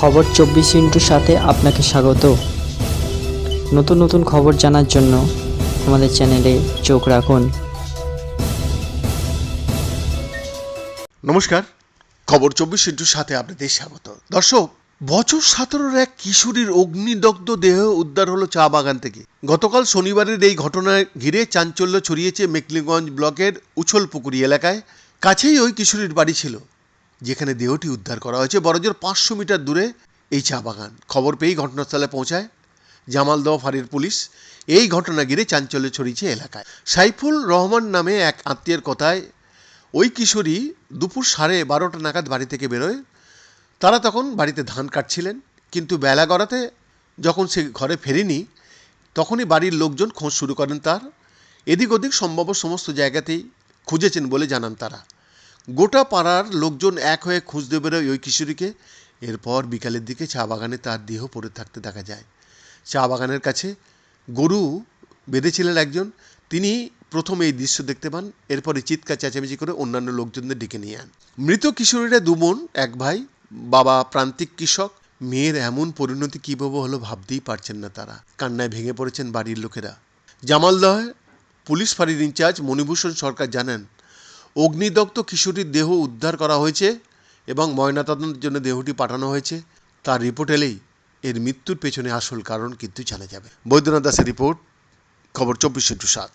খবর চব্বিশ ইন্টুর সাথে আপনাকে স্বাগত। নতুন নতুন খবর জানার জন্য আমাদের চ্যানেলে চোখ রাখুন। নমস্কার। খবর চব্বিশ ইন্টুর সাথে আপনাদের স্বাগত। দর্শক, বছর সতেরোর এক কিশোরীর অগ্নিদগ্ধ দেহ উদ্ধার হলো চা বাগান থেকে। গতকাল শনিবারের এই ঘটনায় ঘিরে চাঞ্চল্য ছড়িয়েছে মেকলিগঞ্জ ব্লকের উছলপুকুরি এলাকায়। কাছেই ওই কিশোরীর বাড়ি ছিল। যেখানে দেহটি উদ্ধার করা হয়েছে। বড়জোর পাঁচশো মিটার দূরে এই চা বাগান। খবর পেয়েই ঘটনাস্থলে পৌঁছায় জামালদহ ফাঁড়ির পুলিশ। এই ঘটনা ঘিরে চাঞ্চল্য ছড়িয়েছে এলাকায়। সাইফুল রহমান নামে এক আত্মীয়ের কথায়, ওই কিশোরী দুপুর সাড়ে বারোটা নাগাদ বাড়ি থেকে বেরোয়। তারা তখন বাড়িতে ধান কাটছিলেন, কিন্তু বেলা গড়াতে যখন সে ঘরে ফেরেনি, তখনই বাড়ির লোকজন খোঁজ শুরু করেন তার। এদিক ওদিক সম্ভব সমস্ত জায়গাতেই খুঁজেছেন বলে জানান তারা। গোটা পাড়ার লোকজন এক হয়ে খুঁজতে বেরোয় ওই কিশোরীকে। এরপর বিকালের দিকে চা বাগানে তার দেহ পড়ে থাকতে দেখা যায়। চা বাগানের কাছে গরু বেঁধেছিলেন একজন। তিনি প্রথম এই দৃশ্য দেখতে পান এরপরে চিৎকার, চেঁচামেচি করে অন্যান্য লোকজনদের ডেকে নিয়ে আন। মৃত কিশোরীরা দু বোন এক ভাই, বাবা প্রান্তিক কৃষক। মেয়ের এমন পরিণতি কীভাবে হলো ভাবতেই পারছেন না তারা। কান্নায় ভেঙে পড়েছেন বাড়ির লোকেরা। জামালদহে পুলিশ ফাঁড়ির ইনচার্জ মণিভূষণ সরকার জানান অগ্নিদগ্ধ কিশোরীর দেহ উদ্ধার করা হয়েছে এবং ময়নাতদন্তের জন্য দেহটি পাঠানো হয়েছে। তার রিপোর্ট এলেই এর মৃত্যুর পেছনে আসল কারণ কিন্তু জানা যাবে। বৈদ্যনাথ দাসের রিপোর্ট, খবর চব্বিশ ইন্টু সাত।